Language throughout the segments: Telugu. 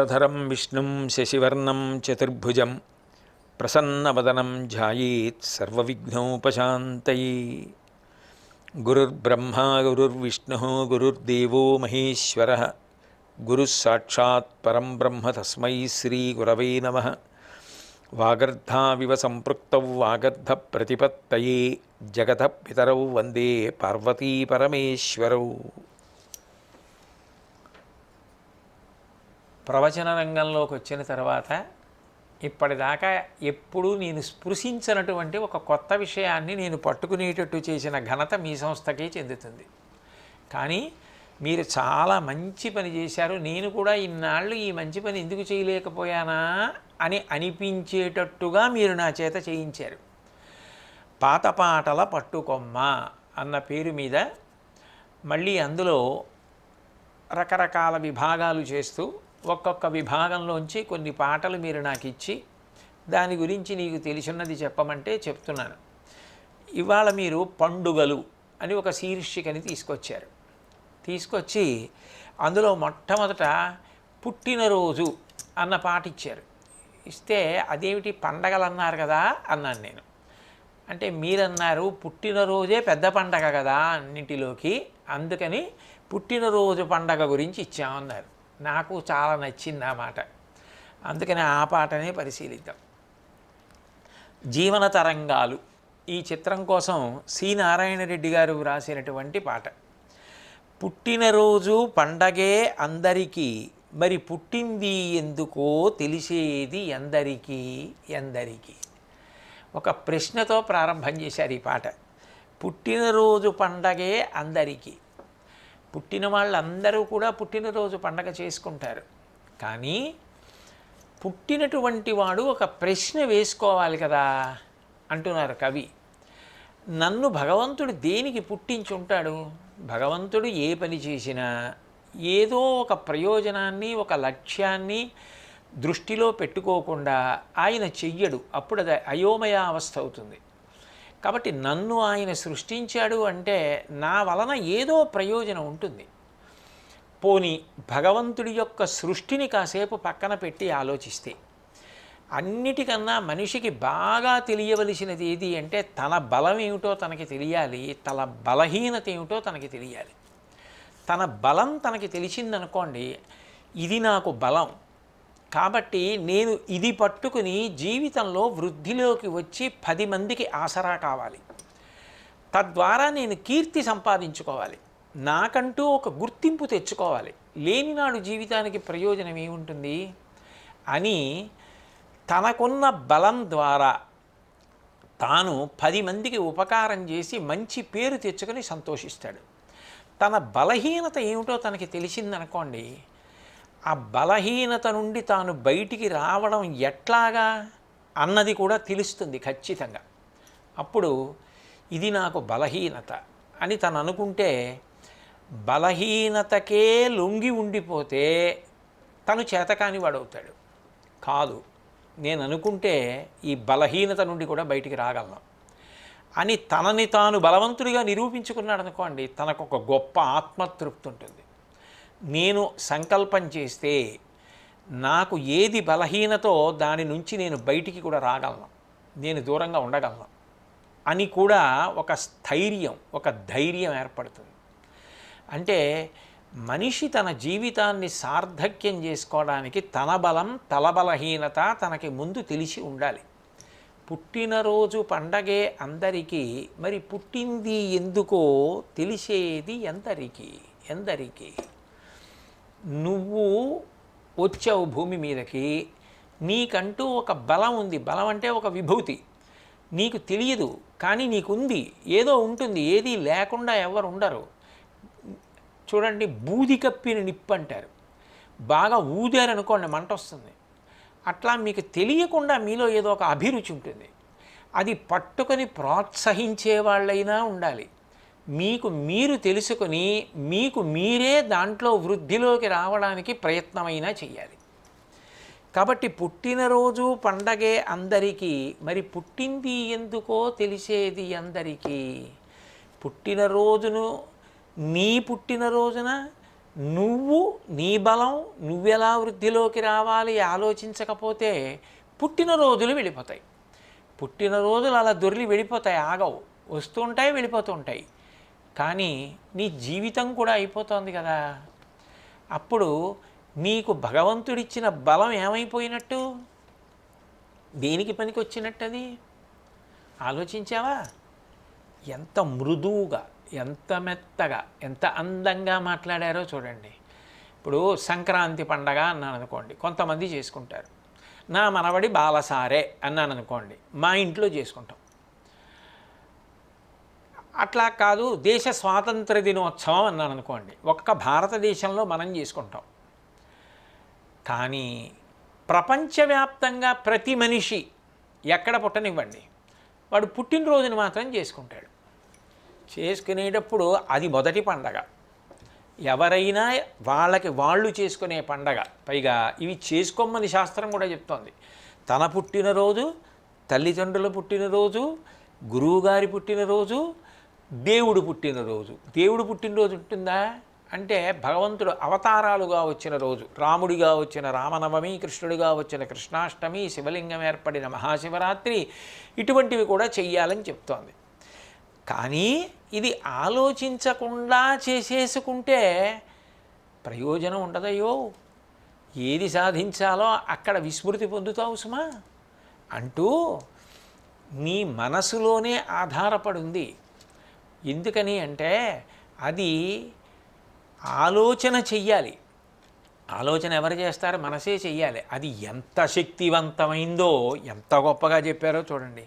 धरधरं विष्णुं शशिवर्णं चतुर्भुजं प्रसन्नवदनं ध्यायेत् सर्वविघ्नोपशान्तये। गुरुर्ब्रह्मा, गुरुर्विष्णुः, गुरुर्देवो महेश्वरः गुरुः परं ब्रह्म तस्मै श्रीगुरवे नमः। वागर्धाविव सम्पृक्तौ वागर्धप्रतिपत्तये जगतः पितरौ वंदे पार्वतीपरमेश्वरौ। ప్రవచన రంగంలోకి వచ్చిన తర్వాత ఇప్పటిదాకా ఎప్పుడూ నేను స్పృశించినటువంటి ఒక కొత్త విషయాన్ని నేను పట్టుకునేటట్టు చేసిన ఘనత మీ సంస్థకే చెందుతుంది. కానీ మీరు చాలా మంచి పని చేశారు. నేను కూడా ఇన్నాళ్ళు ఈ మంచి పని ఎందుకు చేయలేకపోయానా అని అనిపించేటట్టుగా మీరు నా చేత చేయించారు. పాత పాటల పట్టుకొమ్మ అన్న పేరు మీద మళ్ళీ అందులో రకరకాల విభాగాలు చేస్తూ ఒక్కొక్క విభాగంలోంచి కొన్ని పాటలు మీరు నాకు ఇచ్చి దాని గురించి నీకు తెలిసినది చెప్పమంటే చెప్తున్నాను. ఇవాళ మీరు పండుగలు అని ఒక శీర్షికని తీసుకొచ్చారు. తీసుకొచ్చి అందులో మొట్టమొదట పుట్టినరోజు అన్న పాట ఇచ్చారు. ఇస్తే అదేమిటి పండగలు అన్నారు కదా అన్నాను నేను. అంటే మీరన్నారు పుట్టినరోజే పెద్ద పండగ కదా అన్నింటిలోకి అందుకని పుట్టినరోజు పండగ గురించి ఇచ్చామన్నారు. నాకు చాలా నచ్చింది ఆ మాట. అందుకని ఆ పాటనే పరిశీలిద్దాం. జీవన తరంగాలు. ఈ చిత్రం కోసం సి. నారాయణ రెడ్డి గారు వ్రాసినటువంటి పాట. పుట్టినరోజు పండగే అందరికీ మరి పుట్టింది ఎందుకో తెలిసేది ఎందరికీ ఎందరికీ. ఒక ప్రశ్నతో ప్రారంభం చేశారు ఈ పాట. పుట్టినరోజు పండగే అందరికీ. పుట్టిన వాళ్ళందరూ కూడా పుట్టినరోజు పండగ చేసుకుంటారు. కానీ పుట్టినటువంటి వాడు ఒక ప్రశ్న వేసుకోవాలి కదా అంటున్నారు కవి. నన్ను భగవంతుడు దేనికి పుట్టించి ఉంటాడు భగవంతుడు ఏ పని చేసినా ఏదో ఒక ప్రయోజనాన్ని ఒక లక్ష్యాన్ని దృష్టిలో పెట్టుకోకుండా ఆయన చెయ్యడు. అప్పుడు అది అయోమయ అవస్థ అవుతుంది. కాబట్టి నన్ను ఆయన సృష్టించాడు అంటే నా వలన ఏదో ప్రయోజనం ఉంటుంది. పోని భగవంతుడి యొక్క సృష్టిని కాసేపు పక్కన పెట్టి ఆలోచిస్తే అన్నిటికన్నా మనిషికి బాగా తెలియవలసినది ఏది అంటే తన బలం ఏమిటో తనకి తెలియాలి తన బలహీనత ఏమిటో తనకి తెలియాలి. తన బలం తనకి తెలిసిందనుకోండి ఇది నాకు బలం. కాబట్టి నేను ఇది పట్టుకుని జీవితంలో వృద్ధిలోకి వచ్చి పది మందికి ఆసరా కావాలి. తద్వారా నేను కీర్తి సంపాదించుకోవాలి. నాకంటూ ఒక గుర్తింపు తెచ్చుకోవాలి. లేనినాడు జీవితానికి ప్రయోజనం ఏముంటుంది? అని తనకున్న బలం ద్వారా తాను పది మందికి ఉపకారం చేసి మంచి పేరు తెచ్చుకొని సంతోషిస్తాడు. తన బలహీనత ఏమిటో తనకి తెలిసిందనుకోండి ఆ బలహీనత నుండి తాను బయటికి రావడం ఎట్లాగా అన్నది కూడా తెలుస్తుంది ఖచ్చితంగా. అప్పుడు ఇది నాకు బలహీనత అని తను అనుకుంటే బలహీనతకే లొంగి ఉండిపోతే తను చేతకాని వాడవుతాడు. కాదు నేను అనుకుంటే ఈ బలహీనత నుండి కూడా బయటికి రాగలను. అని తనని తాను బలవంతుడిగా నిరూపించుకున్నాడు అనుకోండి తనకు ఒక గొప్ప ఆత్మతృప్తి ఉంటుంది. నేను సంకల్పం చేస్తే నాకు ఏది బలహీనతో దాని నుంచి నేను బయటికి కూడా రాగలను. నేను దూరంగా ఉండగలను అని కూడా ఒక స్థైర్యం ఒక ధైర్యం ఏర్పడుతుంది. అంటే మనిషి తన జీవితాన్ని సార్థక్యం చేసుకోవడానికి తన బలం తల బలహీనత తనకి ముందు తెలిసి ఉండాలి. పుట్టినరోజు పండగే అందరికీ మరి పుట్టింది ఎందుకో తెలిసేది ఎందరికీ? ఎందరికీ? నువ్వు వచ్చావు భూమి మీదకి నీకంటూ ఒక బలం ఉంది. బలం అంటే ఒక విభూతి. నీకు తెలియదు కానీ నీకుంది. ఏదో ఉంటుంది ఏది లేకుండా ఎవరు ఉండరు. చూడండి బూది కప్పిన నిప్పు అంటారు. బాగా ఊదారనుకోండి మంట వస్తుంది. అట్లా మీకు తెలియకుండా మీలో ఏదో ఒక అభిరుచి ఉంటుంది. అది పట్టుకొని ప్రోత్సహించే వాళ్ళైనా ఉండాలి. మీకు మీరు తెలుసుకొని మీకు మీరే దాంట్లో వృద్ధిలోకి రావడానికి ప్రయత్నమైనా చేయాలి కాబట్టి పుట్టినరోజు పండగే అందరికీ మరి పుట్టింది ఎందుకో తెలిసేది అందరికీ పుట్టినరోజును నీ పుట్టినరోజున నువ్వు నీ బలం నువ్వెలా వృద్ధిలోకి రావాలి ఆలోచించకపోతే పుట్టినరోజులు వెళ్ళిపోతాయి. పుట్టినరోజులు అలా దొరికి వెళ్ళిపోతాయి ఆగవు. వస్తుంటాయి వెళ్ళిపోతుంటాయి కానీ నీ జీవితం కూడా అయిపోతుంది కదా. అప్పుడు నీకు భగవంతుడిచ్చిన బలం ఏమైపోయినట్టు? దేనికి పనికి వచ్చినట్టు అది ఆలోచించావా? ఎంత మృదువుగా ఎంత మెత్తగా ఎంత అందంగా మాట్లాడారో చూడండి. ఇప్పుడు సంక్రాంతి పండగ అన్నాను అనుకోండి కొంతమంది చేసుకుంటారు. నా మనవడి బాలసారే అన్నాను అనుకోండి మా ఇంట్లో చేసుకుంటాం. అట్లా కాదు దేశ స్వాతంత్ర దినోత్సవం అన్నాను అనుకోండి. ఒక్క భారతదేశంలో మనం చేసుకుంటాం. కానీ ప్రపంచవ్యాప్తంగా ప్రతి మనిషి ఎక్కడ పుట్టనివ్వండి. వాడు పుట్టినరోజుని మాత్రం చేసుకుంటాడు. చేసుకునేటప్పుడు అది మొదటి పండగ. ఎవరైనా వాళ్ళకి వాళ్ళు చేసుకునే పండగ. పైగా ఇవి చేసుకోమని శాస్త్రం కూడా చెప్తోంది. తన పుట్టినరోజు తల్లిదండ్రుల పుట్టినరోజు గురువుగారి పుట్టినరోజు దేవుడు పుట్టినరోజు దేవుడు పుట్టినరోజు ఉంటుందా? అంటే భగవంతుడు అవతారాలుగా వచ్చిన రోజు. రాముడిగా వచ్చిన రామనవమి కృష్ణుడిగా వచ్చిన కృష్ణాష్టమి శివలింగం ఏర్పడిన మహాశివరాత్రి ఇటువంటివి కూడా చెయ్యాలని చెప్తోంది. కానీ ఇది ఆలోచించకుండా చేసేసుకుంటే ప్రయోజనం ఉండదయ్యో? ఏది సాధించాలో అక్కడ విస్మృతి పొందుతావు సుమా? అంటూ నీ మనసులోనే ఆధారపడి ఉంది ఎందుకని అంటే అది ఆలోచన చెయ్యాలి. ఆలోచన ఎవరు చేస్తారు? మనసే చెయ్యాలి. అది ఎంత శక్తివంతమైందో ఎంత గొప్పగా చెప్పారో చూడండి.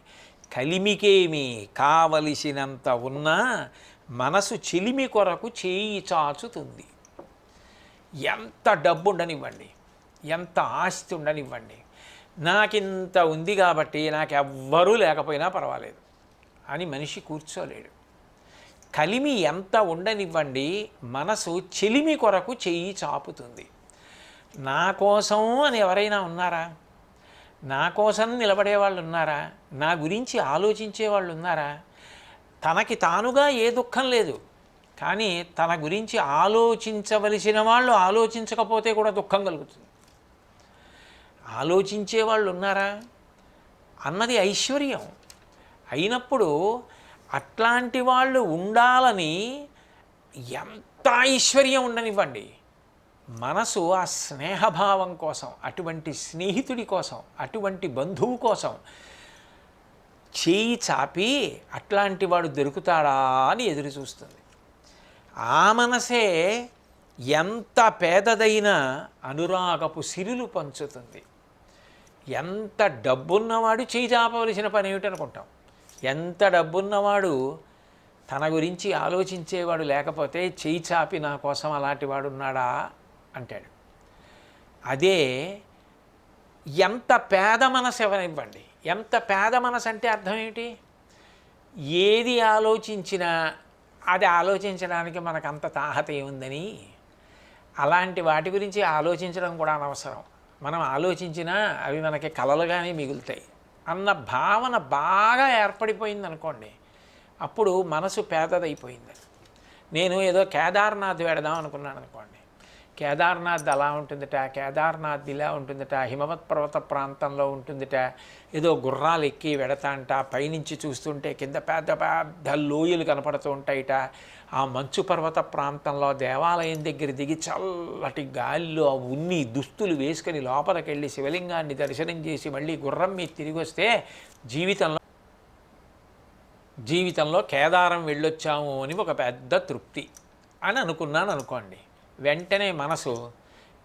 కలిమికేమి కావలసినంత ఉన్నా మనసు చిలిమి కొరకు చేయి చాచుతుంది. ఎంత డబ్బు ఉండనివ్వండి ఎంత ఆస్తి ఉండనివ్వండి. నాకింత ఉంది కాబట్టి నాకు ఎవ్వరూ లేకపోయినా పర్వాలేదు. అని మనిషి కూర్చోలేడు. కలిమి ఎంత ఉండనివ్వండి మనసు చెలిమి కొరకు చెయ్యి చాపుతుంది. నా కోసం అని ఎవరైనా ఉన్నారా? నా కోసం నిలబడే వాళ్ళు ఉన్నారా? నా గురించి ఆలోచించే వాళ్ళు ఉన్నారా? తనకి తానుగా ఏ దుఃఖం లేదు కానీ తన గురించి ఆలోచించవలసిన వాళ్ళు ఆలోచించకపోతే కూడా దుఃఖం కలుగుతుంది. ఆలోచించే వాళ్ళు ఉన్నారా? అన్నది ఐశ్వర్యం. అయినప్పుడు అట్లాంటి వాళ్ళు ఉండాలని ఎంత ఐశ్వర్యం ఉండనివ్వండి. మనసు ఆ స్నేహభావం కోసం అటువంటి స్నేహితుడి కోసం అటువంటి బంధువు కోసం చేయి చాపి అట్లాంటి వాడు దొరుకుతాడా అని ఎదురు చూస్తుంది. ఆ మనసే ఎంత పేదదైన అనురాగపు సిరులు పంచుతుంది. ఎంత డబ్బున్నవాడు చేయి చాపవలసిన పని ఏమిటనుకుంటాం? ఎంత డబ్బున్నవాడు తన గురించి ఆలోచించేవాడు లేకపోతే చేయి చాపి నా కోసం అలాంటి వాడు ఉన్నాడా అంటాడు. అదే ఎంత పేద మనసు ఎవరివ్వండి? ఎంత పేద మనసు అంటే అర్థం ఏమిటి? ఏది ఆలోచించినా అది ఆలోచించడానికి మనకు అంత తాహత ఏముందని? అలాంటి వాటి గురించి ఆలోచించడం కూడా అనవసరం. మనం ఆలోచించినా అవి మనకి కలలుగానే మిగులుతాయి. అన్న భావన బాగా ఏర్పడిపోయింది అనుకోండి అప్పుడు మనసు పేదదైపోయింది. నేను ఏదో కేదార్నాథ్ వెడదాం అనుకున్నాను అనుకోండి కేదార్నాథ్ అలా ఉంటుందిట కేదార్నాథ్ ఇలా ఉంటుందిట హిమవత్ పర్వత ప్రాంతంలో ఉంటుందిట. ఏదో గుర్రాలు ఎక్కి వెడతాంట పైనుంచి చూస్తుంటే కింద పెద్ద పెద్ద లోయలు కనపడుతూ ఉంటాయిట. ఆ మంచు పర్వత ప్రాంతంలో దేవాలయం దగ్గర దిగి చల్లటి గాలిలో ఆ ఉన్ని దుస్తులు వేసుకొని లోపలికి వెళ్ళి శివలింగాన్ని దర్శనం చేసి మళ్ళీ గుర్రం మీద తిరిగి వస్తే జీవితంలో జీవితంలో కేదారం వెళ్ళొచ్చాము అని ఒక పెద్ద తృప్తి అని అనుకున్నాను అనుకోండి. వెంటనే మనసు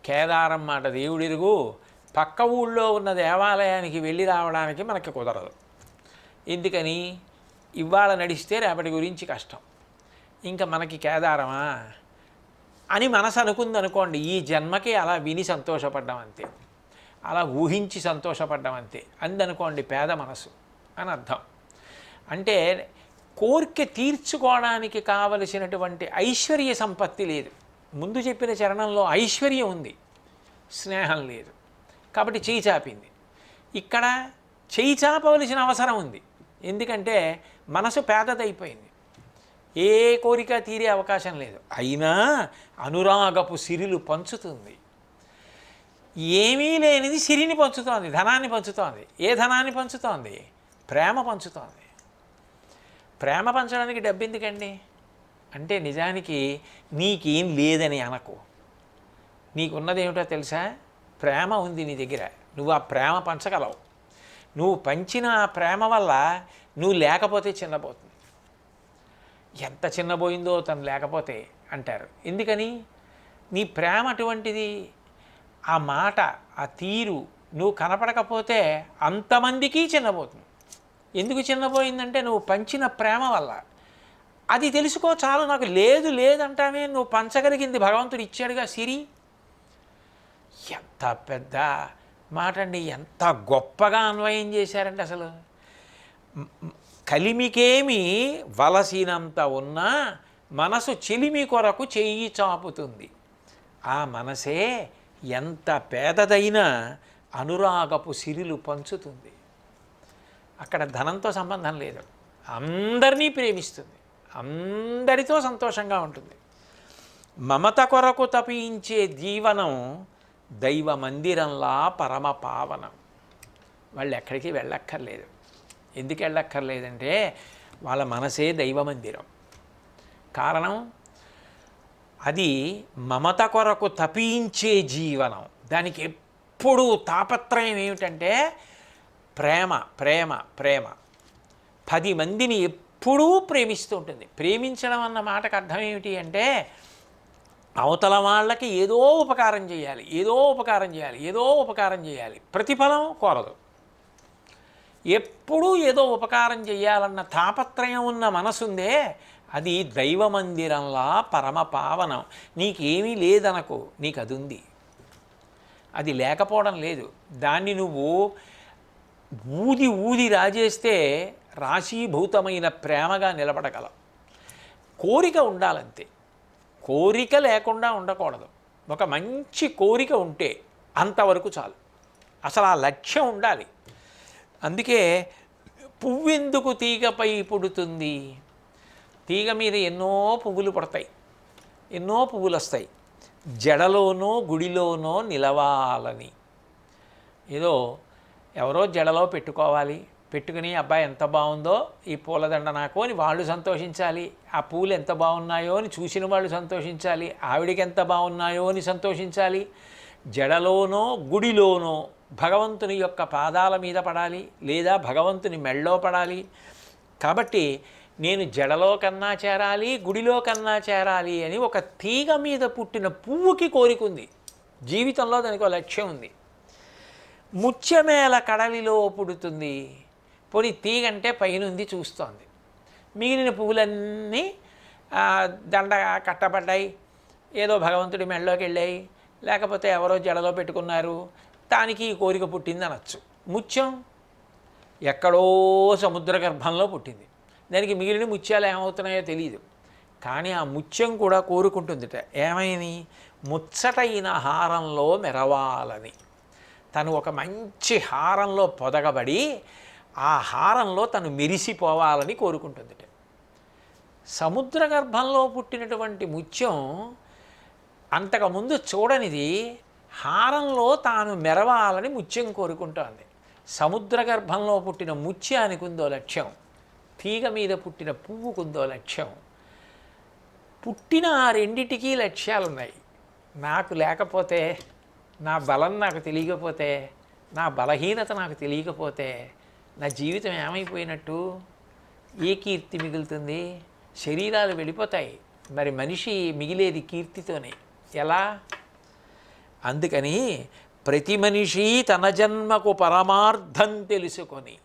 కేదారం మాట దేవుడిరుగు పక్క ఊళ్ళో ఉన్న దేవాలయానికి వెళ్ళి రావడానికి మనకి కుదరదు. ఎందుకని? ఇవాళ నడిస్తే రేపటి గురించి కష్టం. ఇంకా మనకి కేదారమా? అని మనసు అనుకుంది అనుకోండి ఈ జన్మకి అలా విని సంతోషపడ్డం అంతే. అలా ఊహించి సంతోషపడ్డం అంతే. అందనుకోండి పేద మనసు అని అర్థం. అంటే కోరిక తీర్చుకోవడానికి కావలసినటువంటి ఐశ్వర్య సంపత్తి లేదు. ముందు చెప్పిన చరణంలో ఐశ్వర్యం ఉంది. స్నేహం లేదు. కాబట్టి చేయి చాపింది. ఇక్కడ చేయి చాపవలసిన అవసరం ఉంది. ఎందుకంటే మనసు పేదదైపోయింది. ఏ కోరిక తీరే అవకాశం లేదు. అయినా అనురాగపు సిరిలు పంచుతుంది. ఏమీ లేనిది సిరిని పంచుతోంది ధనాన్ని పంచుతోంది. ఏ ధనాన్ని పంచుతోంది? ప్రేమ పంచుతోంది. ప్రేమ పంచడానికి డబ్బు ఎందుకండి అంటే నిజానికి నీకేం లేదని అనకు. నీకున్నది ఏమిటో తెలుసా? ప్రేమ ఉంది నీ దగ్గర. నువ్వు ఆ ప్రేమ పంచగలవు. నువ్వు పంచిన ఆ ప్రేమ వల్ల నువ్వు లేకపోతే చిన్నపోతుంది ఎంత చిన్నపోయిందో తను లేకపోతే అంటారు. ఎందుకని? నీ ప్రేమ అటువంటిది ఆ మాట ఆ తీరు నువ్వు కనపడకపోతే అంతమందికి చిన్నపోతుంది ఎందుకు చిన్నపోయిందంటే నువ్వు పంచిన ప్రేమ వల్ల. అది తెలుసుకో చాలు నాకు లేదు లేదంటామే నువ్వు పంచగలిగింది భగవంతుడు ఇచ్చాడుగా సిరి. ఎంత పెద్ద మాట అండి ఎంత గొప్పగా అన్వయం చేశారండి అసలు. కలిమికేమి వలసినంత ఉన్నా మనసు చెలిమి కొరకు చెయ్యి చాపుతుంది. ఆ మనసే ఎంత పేదదైనా అనురాగపు సిరిలు పంచుతుంది. అక్కడ ధనంతో సంబంధం లేదు. అందరినీ ప్రేమిస్తుంది. అందరితో సంతోషంగా ఉంటుంది. మమత కొరకు తపించే జీవనం దైవ మందిరంలా పరమ పావనం. వాళ్ళు ఎక్కడికి వెళ్ళక్కర్లేదు. ఎందుకు వెళ్ళక్కర్లేదంటే వాళ్ళ మనసే దైవ మందిరం. కారణం? అది మమత కొరకు తపించే జీవనం. దానికి ఎప్పుడూ తాపత్రయం ఏమిటంటే ప్రేమ ప్రేమ ప్రేమ. పది మందిని ఎప్పుడూ ప్రేమిస్తూ ఉంటుంది. ప్రేమించడం అన్న మాటకు అర్థం ఏమిటి అంటే అవతల వాళ్ళకి ఏదో ఉపకారం చేయాలి ఏదో ఉపకారం చేయాలి ఏదో ఉపకారం చేయాలి. ప్రతిఫలం కోరదు. ఎప్పుడూ ఏదో ఉపకారం చేయాలన్న తాపత్రయం ఉన్న మనసుందే అది దైవ మందిరంలా పరమ పావనం. నీకేమీ లేదనకు నీకు అది ఉంది అది లేకపోవడం లేదు. దాన్ని నువ్వు ఊది ఊది రాజేస్తే రాశీభూతమైన ప్రేమగా నిలబడగలం. కోరిక ఉండాలంతే. కోరిక లేకుండా ఉండకూడదు. ఒక మంచి కోరిక ఉంటే అంతవరకు చాలు. అసలు ఆ లక్ష్యం ఉండాలి. అందుకే పువ్వెందుకు తీగపై పుడుతుంది? తీగ మీద ఎన్నో పువ్వులు పడతాయి. ఎన్నో పువ్వులు వస్తాయి జడలోనో గుడిలోనో నిలవాలని. ఏదో ఎవరో జడలో పెట్టుకోవాలి. పెట్టుకుని అబ్బాయి ఎంత బాగుందో ఈ పూలదండ నాకు అని వాళ్ళు సంతోషించాలి. ఆ పూలు ఎంత బాగున్నాయో అని చూసిన వాళ్ళు సంతోషించాలి. ఆవిడికి ఎంత బాగున్నాయో అని సంతోషించాలి. జడలోనో గుడిలోనో భగవంతుని యొక్క పాదాల మీద పడాలి లేదా భగవంతుని మెళ్ళో పడాలి. కాబట్టి నేను జడలో కన్నా చేరాలి గుడిలో కన్నా చేరాలి అని ఒక తీగ మీద పుట్టిన పువ్వుకి కోరికుంది జీవితంలో దానికి ఒక లక్ష్యం ఉంది. ముత్యమేల కడలిలో పుడుతుంది. పొడి తీగంటే పైనుంది చూస్తోంది. మిగిలిన పువ్వులన్నీ దండ కట్టబడ్డాయి. ఏదో భగవంతుడి మెళ్ళలోకి వెళ్ళాయి లేకపోతే ఎవరో జడలో పెట్టుకున్నారు. దానికి ఈ కోరిక పుట్టింది అనొచ్చు ముత్యం ఎక్కడో సముద్ర గర్భంలో పుట్టింది. దానికి మిగిలిన ముత్యాలు ఏమవుతున్నాయో తెలియదు కానీ ఆ ముత్యం కూడా కోరుకుంటుందిట. ఏమైంది? ముచ్చటైన హారంలో మెరవాలని. తను ఒక మంచి హారంలో పొదగబడి ఆ హారంలో తను మెరిసిపోవాలని కోరుకుంటుందిట. సముద్ర గర్భంలో పుట్టినటువంటి ముత్యం అంతకుముందు చూడనిది హారంలో తాను మెరవాలని ముత్యం కోరుకుంటోంది. సముద్ర గర్భంలో పుట్టిన ముత్యానికి ఉందో లక్ష్యం తీగ మీద పుట్టిన పువ్వుకుందో లక్ష్యం. పుట్టిన ఆ రెండిటికీ లక్ష్యాలు ఉన్నాయి నాకు లేకపోతే నా బలం నాకు తెలియకపోతే నా బలహీనత నాకు తెలియకపోతే నా జీవితం ఏమైపోయినట్టు? ఏ కీర్తి మిగులుతుంది? శరీరాలు వెళ్ళిపోతాయి. మరి మనిషి మిగిలేది కీర్తితోనే. ఎలా? అందుకని ప్రతి మనిషి తన జన్మకు పరమార్థం తెలుసుకొని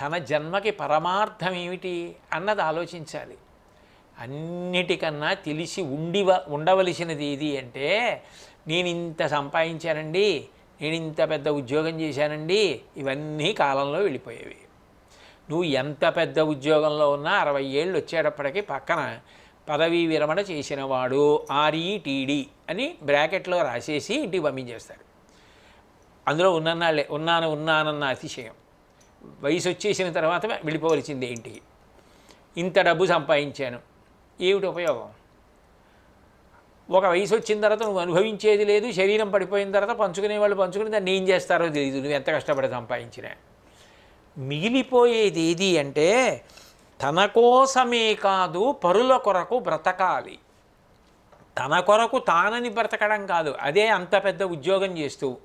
తన జన్మకి పరమార్థం ఏమిటి అన్నది ఆలోచించాలి. అన్నిటికన్నా తెలిసి ఉండివ ఉండవలసినది ఏది అంటే నేను ఇంత సంపాదించానండి నేను ఇంత పెద్ద ఉద్యోగం చేశానండి ఇవన్నీ కాలంలో వెళ్ళిపోయేవి. నువ్వు ఎంత పెద్ద ఉద్యోగంలో ఉన్నా అరవై ఏళ్ళు వచ్చేటప్పటికి పక్కన పదవీ విరమణ చేసినవాడు ఆర్ఈటీడీ అని బ్రాకెట్లో రాసేసి ఇంటికి పంపించేస్తాడు అందులో ఉన్నన్నాళ్ళే ఉన్నాను ఉన్నానన్న అతిశయం. వయసు వచ్చేసిన తర్వాత వెళ్ళిపోవలసిందే ఇంటికి ఇంత డబ్బు సంపాదించాను. ఏమిటి ఉపయోగం? ఒక వయసు వచ్చిన తర్వాత నువ్వు అనుభవించేది లేదు శరీరం పడిపోయిన తర్వాత పంచుకునే వాళ్ళు పంచుకుని దాన్ని ఏం చేస్తారో తెలియదు నువ్వు ఎంత కష్టపడి సంపాదించినా. మిగిలిపోయేది ఏది అంటే తన కోసమే కాదు పరుల కొరకు బ్రతకాలి. తన కొరకు తానని బ్రతకడం కాదు. అదే అంత పెద్ద ఉద్యోగం చేస్తూ.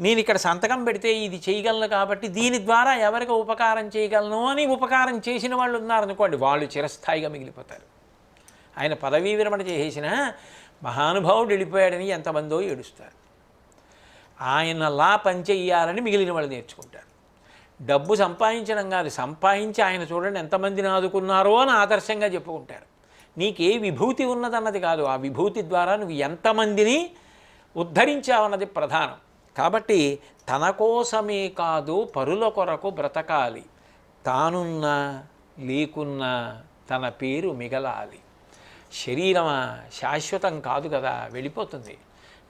నేను ఇక్కడ సంతకం పెడితే ఇది చేయగలను కాబట్టి దీని ద్వారా ఎవరికి ఉపకారం చేయగలను అని ఉపకారం చేసిన వాళ్ళు ఉన్నారనుకోండి వాళ్ళు చిరస్థాయిగా మిగిలిపోతారు. ఆయన పదవీ విరమణ చేసేసిన మహానుభావుడు వెళ్ళిపోయాడని ఎంతమందో ఏడుస్తారు. ఆయనలా పనిచేయాలని మిగిలిన వాళ్ళు నేర్చుకుంటారు. డబ్బు సంపాదించడం కాదు సంపాదించి ఆయన చూడండి ఎంతమందిని ఆదుకున్నారో అని ఆదర్శంగా చెప్పుకుంటారు. నీకే విభూతి ఉన్నదన్నది కాదు ఆ విభూతి ద్వారా నువ్వు ఎంతమందిని ఉద్ధరించావన్నది ప్రధానం. కాబట్టి తన కోసమే కాదు పరుల కొరకు బ్రతకాలి. తానున్నా లేకున్నా తన పేరు మిగలాలి. శరీరమా శాశ్వతం కాదు కదా వెళ్ళిపోతుంది.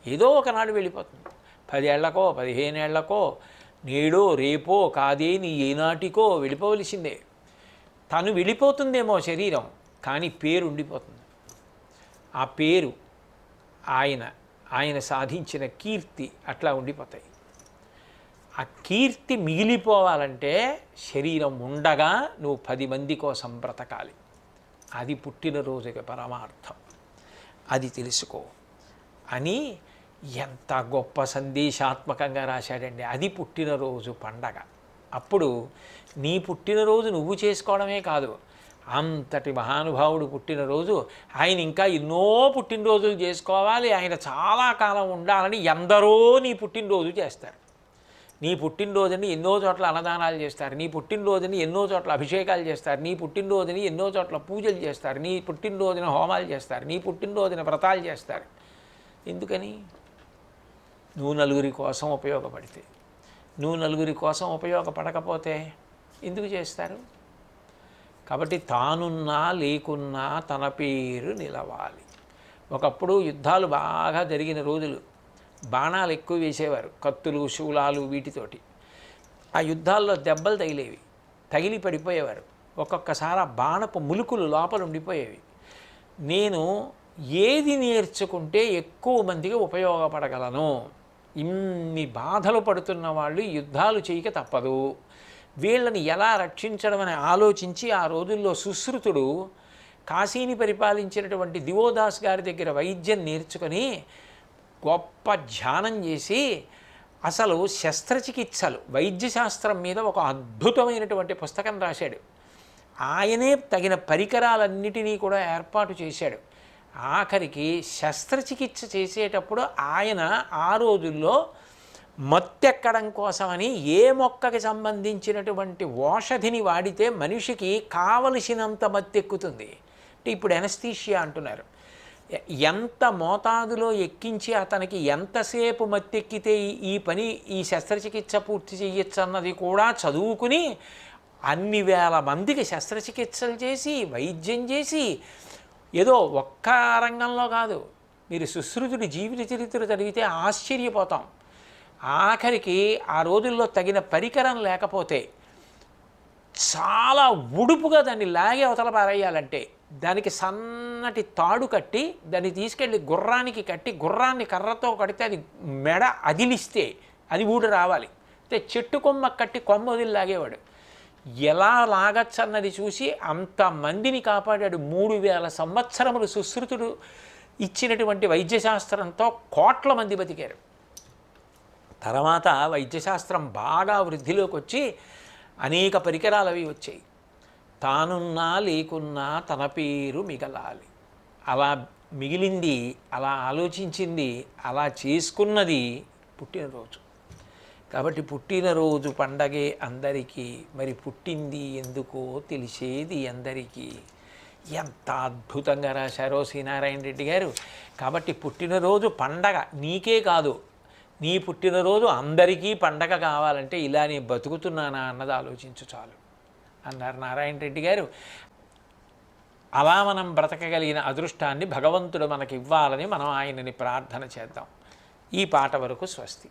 ఏదో ఒకనాడు వెళ్ళిపోతుంది. పదేళ్ళకో పదిహేనేళ్ళకో నేడో రేపో కాదే నీ ఏనాటికో వెళ్ళిపోవలసిందే. తను వెళ్ళిపోతుందేమో శరీరం కానీ పేరు ఉండిపోతుంది. ఆ పేరు ఆయన ఆయన సాధించిన కీర్తి అట్లా ఉండిపోతాయి. ఆ కీర్తి మిగిలిపోవాలంటే శరీరం ఉండగా నువ్వు పది మంది కోసం బ్రతకాలి అది పుట్టినరోజుకి పరమార్థం. అది తెలుసుకో. అని ఎంత గొప్ప సందేశాత్మకంగా రాశాడండి. అది పుట్టినరోజు పండగ. అప్పుడు నీ పుట్టినరోజు నువ్వు చేసుకోవడమే కాదు. అంతటి మహానుభావుడు పుట్టినరోజు ఆయన ఇంకా ఎన్నో పుట్టినరోజులు చేసుకోవాలి. ఆయన చాలా కాలం ఉండాలని ఎందరో నీ పుట్టినరోజు చేస్తారు. నీ పుట్టినరోజుని ఎన్నో చోట్ల అన్నదానాలు చేస్తారు. నీ పుట్టినరోజుని ఎన్నో చోట్ల అభిషేకాలు చేస్తారు. నీ పుట్టినరోజుని ఎన్నో చోట్ల పూజలు చేస్తారు. నీ పుట్టినరోజున హోమాలు చేస్తారు. నీ పుట్టినరోజున వ్రతాలు చేస్తారు. ఎందుకని? నువ్వు నలుగురి కోసం ఉపయోగపడితే. నువ్వు నలుగురి కోసం ఉపయోగపడకపోతే ఎందుకు చేస్తారు? కాబట్టి తానున్నా లేకున్నా తన పేరు నిలవాలి. ఒకప్పుడు యుద్ధాలు బాగా జరిగిన రోజులు. బాణాలు ఎక్కువ వేసేవారు కత్తులు శూలాలు వీటితోటి. ఆ యుద్ధాల్లో దెబ్బలు తగిలేవి తగిలి పడిపోయేవారు. ఒక్కొక్కసారి ఆ బాణపు ములుకులు లోపల ఉండిపోయేవి. నేను ఏది నేర్చుకుంటే ఎక్కువ మందికి ఉపయోగపడగలను. ఇన్ని బాధలు పడుతున్న వాళ్ళు యుద్ధాలు చేయక తప్పదు. వీళ్ళని ఎలా రక్షించడం అని ఆలోచించి ఆ రోజుల్లో సుశ్రుతుడు కాశీని పరిపాలించినటువంటి దివోదాస్ గారి దగ్గర వైద్యం నేర్చుకొని గొప్ప ధ్యానం చేసి అసలు శస్త్రచికిత్సలు వైద్యశాస్త్రం మీద ఒక అద్భుతమైనటువంటి పుస్తకం రాశాడు. ఆయనే తగిన పరికరాలన్నిటినీ కూడా ఏర్పాటు చేశాడు. ఆఖరికి శస్త్రచికిత్స చేసేటప్పుడు ఆయన ఆ రోజుల్లో మత్తెక్కడం కోసమని ఏ మొక్కకి సంబంధించినటువంటి ఓషధిని వాడితే మనిషికి కావలసినంత మత్తెక్కుతుంది. అంటే ఇప్పుడు ఎనస్థీషియా అంటున్నారు. ఎంత మోతాదులో ఎక్కించి అతనికి ఎంతసేపు మత్తెక్కితే ఈ- ఈ పని ఈ శస్త్రచికిత్స పూర్తి చేయొచ్చు అన్నది కూడా చదువుకుని అన్ని వేల మందికి శస్త్రచికిత్సలు చేసి వైద్యం చేసి ఏదో ఒక్క రంగంలో కాదు. మీరు సుశ్రుతుడి జీవిత చరిత్ర చదివితే ఆశ్చర్యపోతాం. ఆఖరికి ఆ రోజుల్లో తగిన పరికరం లేకపోతే చాలా ఉడుపుగా దాన్ని లాగే అవతల పారేయాలంటే దానికి సన్నటి తాడు కట్టి దాన్ని తీసుకెళ్ళి గుర్రానికి కట్టి గుర్రాన్ని కర్రతో కడితే అది మెడ అదిలిస్తే అది ఊడు రావాలి. అయితే చెట్టు కొమ్మ కట్టి కొమ్మ వదిలి లాగేవాడు. ఎలా లాగచ్చన్నది చూసి అంతమందిని కాపాడాడు. మూడు వేల సంవత్సరములు సుశ్రుతుడు ఇచ్చినటువంటి వైద్యశాస్త్రంతో కోట్ల మంది బతికారు. తర్వాత వైద్యశాస్త్రం బాగా వృద్ధిలోకి వచ్చి అనేక పరికరాలు అవి వచ్చాయి. తానున్నా లేకున్నా తన పేరు మిగలాలి. అలా మిగిలింది అలా ఆలోచించింది అలా చేసుకున్నది పుట్టినరోజు. కాబట్టి పుట్టినరోజు పండగే అందరికీ మరి పుట్టింది ఎందుకో తెలిసేది అందరికీ. ఎంత అద్భుతంగా రాశారో శ్రీనారాయణ రెడ్డి గారు. కాబట్టి పుట్టినరోజు పండగ నీకే కాదు. నీ పుట్టినరోజు అందరికీ పండగ కావాలంటే ఇలా నేను బతుకుతున్నానా అన్నది ఆలోచించు చాలు. అన్నారు నారాయణ రెడ్డి గారు. అలా మనం బ్రతకగలిగిన అదృష్టాన్ని భగవంతుడు మనకి ఇవ్వాలని మనం ఆయనని ప్రార్థన చేద్దాం. ఈ పాట వరకు స్వస్తి.